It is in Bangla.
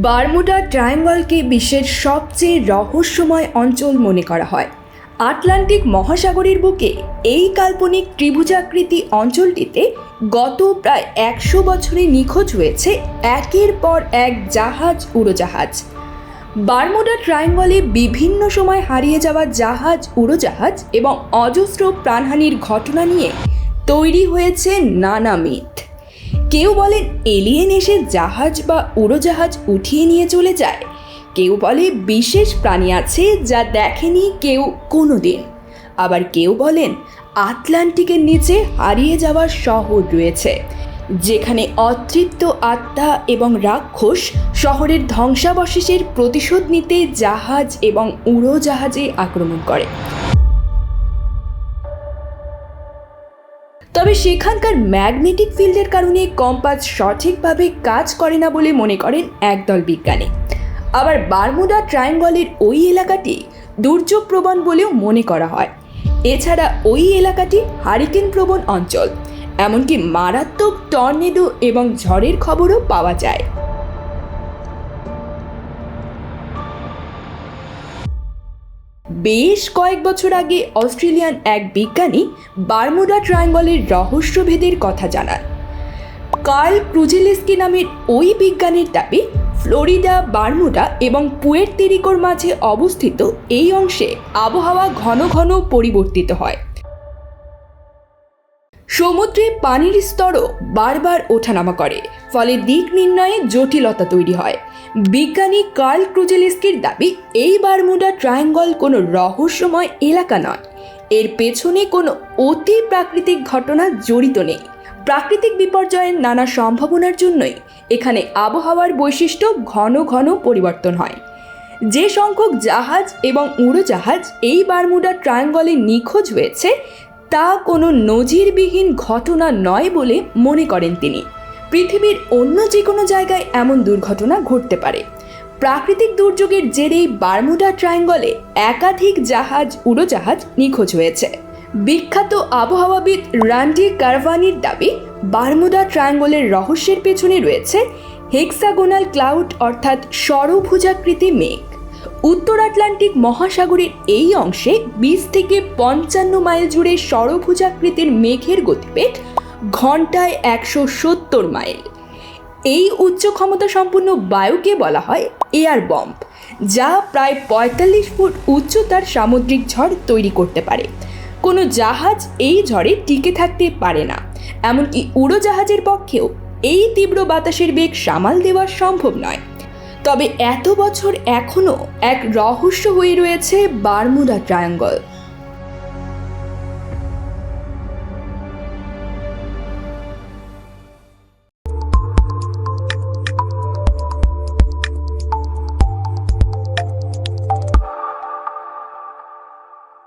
বারমুডা ট্রায়াঙ্গলকে বিশ্বের সবচেয়ে রহস্যময় অঞ্চল মনে করা হয়। আটলান্টিক মহাসাগরের বুকে এই কাল্পনিক ত্রিভুজাকৃতি অঞ্চলটিতে গত প্রায় একশো বছরে নিখোঁজ হয়েছে একের পর এক জাহাজ উড়োজাহাজ। বারমুডা ট্রায়াঙ্গলে বিভিন্ন সময় হারিয়ে যাওয়া জাহাজ উড়োজাহাজ এবং অজস্র প্রাণহানির ঘটনা নিয়ে তৈরি হয়েছে নানা মিথ। কেউ বলেন এলিয়েন এসে জাহাজ বা উড়োজাহাজ উঠিয়ে নিয়ে চলে যায়। কেউ বলে বিশেষ প্রাণী আছে যা দেখেনি কেউ কোনো দিন আবার কেউ বলেন আটলান্টিকের নিচে হারিয়ে যাওয়ার শহর রয়েছে, যেখানে অতৃপ্ত আত্মা এবং রাক্ষস শহরের ধ্বংসাবশেষের প্রতিশোধ নিতে জাহাজ এবং উড়োজাহাজে আক্রমণ করে। তবে সেখানকার ম্যাগনেটিক ফিল্ডের কারণে কম্পাস সঠিকভাবে কাজ করে না বলে মনে করেন একদল বিজ্ঞানী। আবার বারমুডা ট্রায়াঙ্গলের ওই এলাকাটি দুর্যোগ প্রবণ বলেও মনে করা হয়। এছাড়া ওই এলাকাটি হারিকেন প্রবণ অঞ্চল, এমনকি মারাত্মক টর্নেডো এবং ঝড়ের খবরও পাওয়া যায়। বেশ কয়েক বছর আগে অস্ট্রেলিয়ান এক বিজ্ঞানী বারমুডা ট্রায়াঙ্গলের রহস্যভেদের কথা জানান। কার্ল ক্রুজেলেস্কি নামের ওই বিজ্ঞানীর দাবি, ফ্লোরিডা, বার্মুডা এবং পুয়ের তেরিকোর মাঝে অবস্থিত এই অংশে আবহাওয়া ঘন ঘন পরিবর্তিত হয়। সমুদ্রে পানির স্তরও বারবার ওঠানামা করে। ফলে দিক নির্ণয়ে জটিলতা তৈরি হয়। বিজ্ঞানী কার্ল ক্রুজেলেস্কির দাবি, এই বারমুডা ট্রায়াঙ্গল কোনো রহস্যময় এলাকা নয়। এর পেছনে কোনো অতি প্রাকৃতিক ঘটনা জড়িত নেই। প্রাকৃতিক বিপর্যয়ের নানা সম্ভাবনার জন্যই এখানে আবহাওয়ার বৈশিষ্ট্য ঘন ঘন পরিবর্তন হয়। যে সংখ্যক জাহাজ এবং উড়োজাহাজ এই বারমুডা ট্রায়াঙ্গলে নিখোঁজ হয়েছে তা কোনো নজিরবিহীন ঘটনা নয় বলে মনে করেন তিনি। পৃথিবীর অন্য যে কোনো জায়গায় এমন দুর্ঘটনা ঘটতে পারে। প্রাকৃতিক দুর্যোগের জেরেই বারমুডা ট্রায়াঙ্গলে একাধিক জাহাজ, উড়োজাহাজ নিখোঁজ হয়েছে। বিখ্যাত আবহাওয়াবিদ রান্ডি কারভানির দাবি, বারমুডা ট্রায়াঙ্গলের রহস্যের পেছনে রয়েছে হেক্সাগোনাল ক্লাউড অর্থাৎ সরভুজাকৃতি মেঘ। উত্তর আটলান্টিক মহাসাগরের এই অংশে বিশ থেকে পঞ্চান্ন মাইল জুড়ে সরভুজাকৃতির মেঘের গতিবেগ ঘন্টায় একশো সত্তর মাইল। এই উচ্চ ক্ষমতা সম্পন্ন বায়ুকে বলা হয় এয়ার বম্ব, যা প্রায় পঁয়তাল্লিশ ফুট উচ্চতার সামুদ্রিক ঝড় তৈরি করতে পারে। কোনো জাহাজ এই ঝড়ে টিকে থাকতে পারে না, এমনকি উড়োজাহাজের পক্ষেও এই তীব্র বাতাসের বেগ সামাল দেওয়া সম্ভব নয়। তবে এত বছর এখনও এক রহস্য হয়ে রয়েছে বারমুদা ট্রায়াঙ্গল।